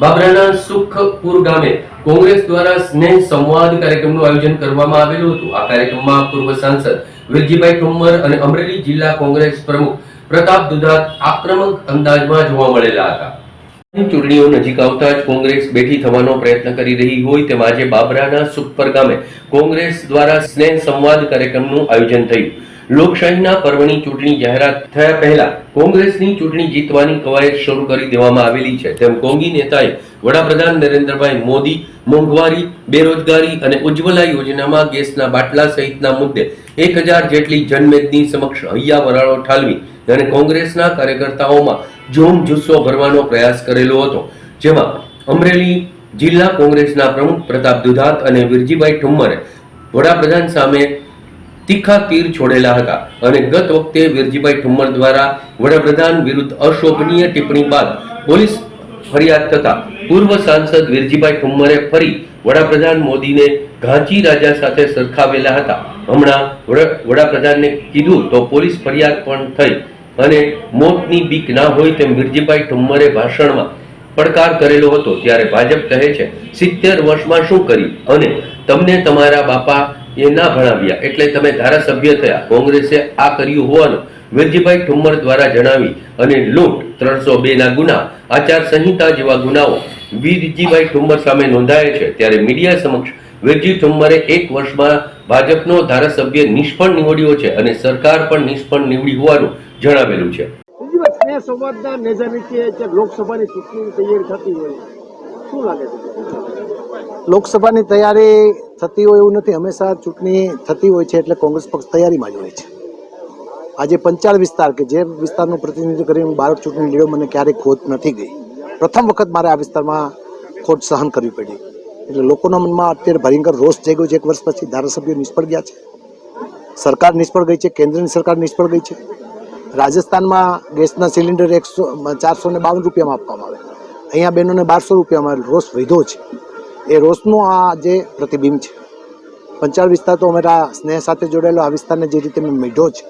બાબરાના સુખપુર ગામે કોંગ્રેસ દ્વારા સ્નેહ સંવાદ કાર્યક્રમનું આયોજન કરવામાં આવેલું હતું. આ કાર્યક્રમમાં પૂર્વ સાંસદ વિરજીભાઈ ઠુમ્મર અને અમરેલી જિલ્લા કોંગ્રેસ પ્રમુખ પ્રતાપ દુધાત આક્રમક અંદાજમાં જોવા મળેલા હતા. ચૂંટણીઓ નજીક આવતા જ કોંગ્રેસ બેઠી થવાનો પ્રયત્ન કરી રહી હોય તેમ આજે બાબરાના સુખપર ગામે કોંગ્રેસ દ્વારા સ્નેહ સંવાદ કાર્યક્રમનું આયોજન થયું. લોકશાહીના પર્વની ચૂંટણી જાહેરાત થયા પહેલા કોંગ્રેસની ચૂંટણી જીતવાની કવાયત શરૂ કરી દેવામાં આવેલી છે. તેમ કોંગી નેતાએ વડાપ્રધાન નરેન્દ્રભાઈ મોદી, મોંઘવારી, બેરોજગારી અને ઉજ્જવલા યોજનામાં ગેસના બાટલા સહિતના મુદ્દે એક હજાર જેટલી જનમેદની સમક્ષ હૈયા વરાળો ઠાલવી અને કોંગ્રેસના કાર્યકર્તાઓમાં જોમ જુસ્સો ભરવાનો પ્રયાસ કરેલો હતો, જેમાં અમરેલી જિલ્લા કોંગ્રેસના પ્રમુખ પ્રતાપ દુધાત અને વિરજીભાઈ ઠુમ્મરે વડાપ્રધાન સામે તીખા તીર છોડેલા હતા અને ગત વખતે વીરજીભાઈ ઠુમ્મર દ્વારા વડાપ્રધાન વિરુદ્ધ અશોભનીય ટિપ્પણી બાદ પોલીસ ફરિયાદ થતા પૂર્વ સાંસદ વીરજીભાઈ ઠુમ્મરે ફરી વડાપ્રધાન મોદીને ઘાંચી રાજા સાથે સરખાવેલા હતા. હમણાં વડાપ્રધાનને કીધું તો પોલીસ ફરિયાદ પણ થઈ અને મોતની બીક ના હોય તેમ વીરજીભાઈ ઠુમ્મરે ભાષણમાં પડકાર કરેલો હતો. ત્યારે ભાજપ કહે છે, સિત્તેર વર્ષમાં શું કર્યું? અને તમને તમારા બાપા એ ના ભણાવ્યા. એટલે તમે ધારાસભ્ય થયા. કોંગ્રેસે આ કર્યું હોવાનું વેદજીભાઈ ઠુમ્મર દ્વારા જણાવી અને લૂંટ ત્રણસો બે ના ગુના આચાર સંહિતા જેવા ગુનાઓ વીરજીભાઈ ઠુમ્મર સામે નોંધાયા છે. ત્યારે મીડિયા સમક્ષ વેદજી ઠુમ્મરે એક વર્ષમાં ભાજપનો ધારાસભ્ય નિષ્ફળ નીવડ્યો છે અને સરકાર પણ નિષ્ફળ નીવડી હોવાનું જણાવેલું છે. બીજી વાત સ્નેહ સંવાદના નેજા નીચે લોકસભાની ચૂંટણીની તૈયારી થતી હોય. શું લાગે છે? લોકસભાની તૈયારી થતી હોય એવું નથી. હંમેશા ચૂંટણી થતી હોય છે એટલે કોંગ્રેસ પક્ષ તૈયારીમાં જ હોય છે. આજે પંચાળ વિસ્તાર કે જે વિસ્તારનું પ્રતિનિધિત્વ કરીને હું બાર ચૂંટણી લડ્યો, મને ક્યારેય ખોટ નથી ગઈ. પ્રથમ વખત મારે આ વિસ્તારમાં ખોટ સહન કરવી પડી. એટલે લોકોના મનમાં અત્યારે ભયંકર રોષ જાગ્યો છે. એક વર્ષ પછી ધારાસભ્યો નિષ્ફળ ગયા છે. સરકાર નિષ્ફળ ગઈ છે. કેન્દ્રની સરકાર નિષ્ફળ ગઈ છે. રાજસ્થાનમાં ગેસના સિલિન્ડર એકસો, ચારસો ને બાવન રૂપિયામાં આપવામાં આવે. અહીંયા બહેનોને બારસો રૂપિયામાં રોષ વધ્યો છે. એ રોસનું આ જે પ્રતિબિંબ છે. પંચાળ વિસ્તાર તો અમારા સ્નેહ સાથે જોડાયેલો, આ વિસ્તારને જે રીતે મેં મેઢો છે,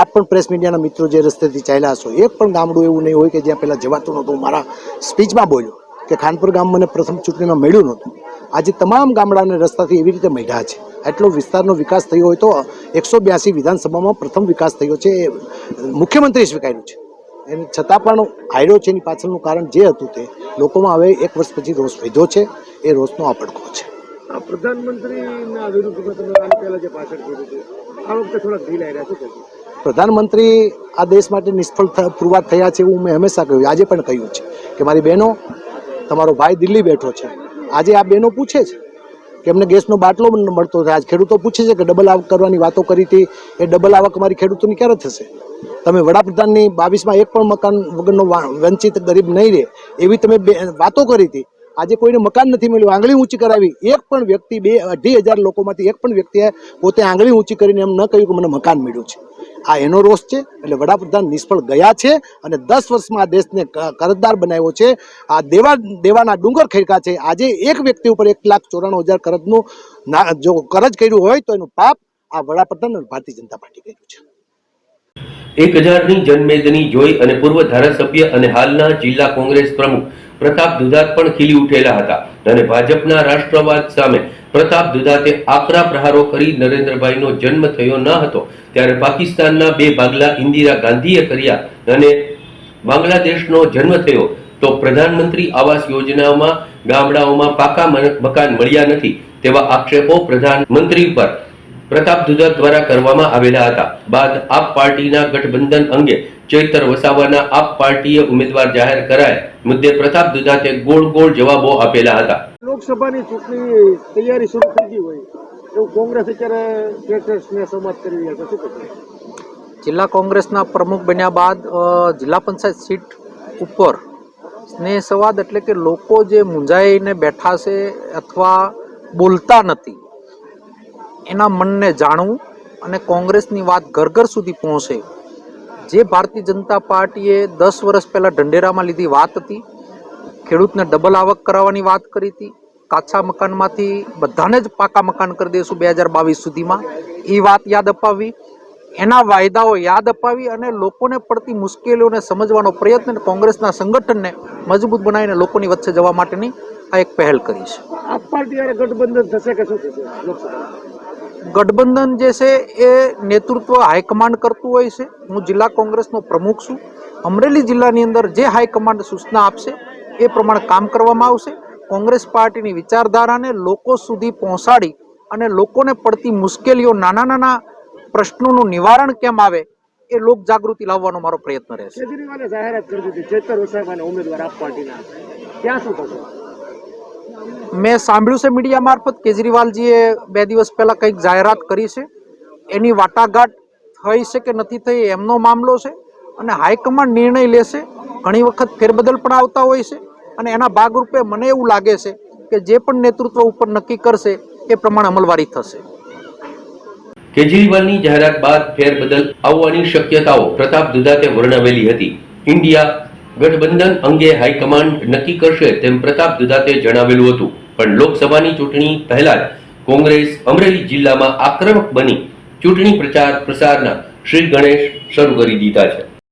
આપ પણ પ્રેસ મીડિયાના મિત્રો જે રસ્તેથી ચાલ્યા હશો, એક પણ ગામડું એવું નહીં હોય કે જ્યાં પહેલાં જવાતું નહોતું. મારા સ્પીચમાં બોલ્યો કે ખાનપુર ગામ મને પ્રથમ ચૂંટણીમાં મળ્યું નહોતું. આજે તમામ ગામડાને રસ્તાથી એવી રીતે મેઢ્યા છે. એટલો વિસ્તારનો વિકાસ થયો હોય તો એકસો બ્યાસી વિધાનસભામાં પ્રથમ વિકાસ થયો છે એ મુખ્યમંત્રીએ સ્વીકાર્યું છે. એને છતાં પણ આયરો છે એની પાછળનું કારણ જે હતું તે, લોકોમાં હવે એક વર્ષ પછી રોષ વધ્યો છે. એ રોષનો આ પડઘો છે. પ્રધાનમંત્રીના વિરુદ્ધમાં તમે આની પહેલા જે ભાષણ કર્યું હતું આ વખતે થોડાક ઢીલાઈ રહ્યા છે પ્રધાનમંત્રી આ દેશ માટે નિષ્ફળ પુરવાર થયા છે એવું મેં હંમેશા કહ્યું. આજે પણ કહ્યું છે કે મારી બહેનો તમારો ભાઈ દિલ્હી બેઠો છે. આજે આ બહેનો પૂછે છે કે એમને ગેસનો બાટલો મળતો થાય. આજ ખેડૂતો પૂછે છે કે ડબલ આવક કરવાની વાતો કરી હતી. એ ડબલ આવક અમારી ખેડૂતોની ક્યારે થશે? તમે વડાપ્રધાનની બાવીસમાં એક પણ મકાન વગરનો વંચિત ગરીબ નહીં રહે એવી તમે બે- વાતો કરી હતી. આજે કોઈને મકાન નથી મળ્યું, આંગળી ઊંચી કરાવી. એક પણ વ્યક્તિ, બે, અઢી હજાર લોકોમાંથી એક પણ વ્યક્તિએ પોતે આંગળી ઊંચી કરીને એમ ન કહ્યું કે મને મકાન મળ્યું છે. આ એનો રોષ છે, એટલે વડાપ્રધાન નિષ્ફળ ગયા છે અને દસ વર્ષમાં આ દેશને કરજદાર બનાવ્યો છે. આ દેવા, દેવાના ડુંગર ખેડકા છે. આજે એક વ્યક્તિ ઉપર એક લાખ ચોરાણું હજાર કરજનું જો કરજ કર્યું હોય તો એનું પાપ આ વડાપ્રધાન અને ભારતીય જનતા પાર્ટી કર્યું છે. એક હજારની જનમેદની જોઈ અને પૂર્વ ધારાસભ્ય અને હાલના જિલ્લા કોંગ્રેસ પ્રમુખ પ્રતાપ દુધાત પણ ખીલી ઉઠેલા હતા અને ભાજપના રાષ્ટ્રવાદ સામે પ્રતાપ દુધાતે આકરા પ્રહારો કરી નરેન્દ્રભાઈનો જન્મ થયો ન હતો ત્યારે પાકિસ્તાનના બે ભાગલા ઇન્દિરા ગાંધીએ કર્યા અને બાંગ્લાદેશનો જન્મ થયો તો પ્રધાનમંત્રી આવાસ યોજનામાં ગામડાઓમાં પાકા મકાન મળ્યા નથી તેવા આક્ષેપો પ્રધાનમંત્રી પર પ્રતાપ દુધાત દ્વારા કરવામાં આવેલા હતા. બાદ આપ પાર્ટીના ગઠબંધન અંગે ચેતર વસાવાના આપ પાર્ટીએ ઉમેદવાર જાહેર કરાયા મુદ્દે પ્રતાપ દુધાતે ગોળ ગોળ જવાબો આપેલા હતા. લોકસભાની ચૂંટણી તૈયારી શરૂ થઈ ગઈ હોય એવું કોંગ્રેસ અત્યારે સ્નેહ સંવાદ કરી રહ્યા છે. શું જિલ્લા કોંગ્રેસના પ્રમુખ બન્યા બાદ જિલ્લા પંચાયત સીટ ઉપર સ્નેહ સંવાદ એટલે કે લોકો જે મૂંઝાઈને બેઠા છે અથવા બોલતા નથી એના મનને જાણવું અને કોંગ્રેસની વાત ઘર ઘર સુધી પહોંચે. જે ભારતીય જનતા પાર્ટીએ દસ વર્ષ પહેલાં ઢંઢેરામાં લીધી વાત હતી, ખેડૂતને ડબલ આવક કરાવવાની વાત કરી હતી, કાચા મકાનમાંથી બધાને જ પાકા મકાન કરી દઈશું બે હજાર બાવીસ સુધીમાં, એ વાત યાદ અપાવી. એના વાયદાઓ યાદ અપાવી અને લોકોને પડતી મુશ્કેલીઓને સમજવાનો પ્રયત્ન કોંગ્રેસના સંગઠનને મજબૂત બનાવીને લોકોની વચ્ચે જવા માટેની આ એક પહેલ કરી છે. આપ પાર્ટી ગઠબંધન થશે કે શું થશે ગઠબંધન જે છે એ નેતૃત્વ હાઈકમાન્ડ કરતું હોય છે. હું જિલ્લા કોંગ્રેસનો પ્રમુખ છું. અમરેલી જિલ્લાની અંદર જે હાઈકમાન્ડ સૂચના આપશે એ પ્રમાણે કામ કરવામાં આવશે. કોંગ્રેસ પાર્ટીની વિચારધારાને લોકો સુધી પહોંચાડી અને લોકોને પડતી મુશ્કેલીઓ નાના નાના પ્રશ્નોનું નિવારણ કેમ આવે એ લોક જાગૃતિ લાવવાનો મારો પ્રયત્ન રહેશે. કેજરીવાલે જાહેરાત કરી દીધી, ચેતર વસાવાને ઉમેદવાર આપ પાર્ટીના. ત્યાં શું થશે? મેં સાંભળ્યું છે મીડિયા મારફત કેજરીવાલજીએ બે દિવસ પહેલાં કંઈક જાહેરાત કરી છે. એની વાટાઘાટ થઈ છે કે નથી થઈ એમનો મામલો છે અને હાઈકમાન્ડ નિર્ણય લેશે. ઘણી વખત ફેરબદલ પણ આવતા હોય છે અને એના ભાગરૂપે મને એવું લાગે છે કે જે પણ નેતૃત્વ ઉપર નક્કી કરશે એ પ્રમાણે અમલવારી થશે. કેજરીવાલની જાહેરાત બાદ ફેરબદલ આવવાની શક્યતાઓ પ્રતાપ દુધાતે વર્ણવેલી હતી. ઇન્ડિયા ગઠબંધન અંગે હાઈકમાન્ડ નક્કી કરશે તેમ પ્રતાપ દુધાતે જણાવેલું હતું. પણ લોકસભાની ચૂંટણી પહેલા જ કોંગ્રેસ અમરેલી જિલ્લામાં આક્રમક બની ચૂંટણી પ્રચાર પ્રસારના શ્રી ગણેશ શરૂ કરી દીધા છે.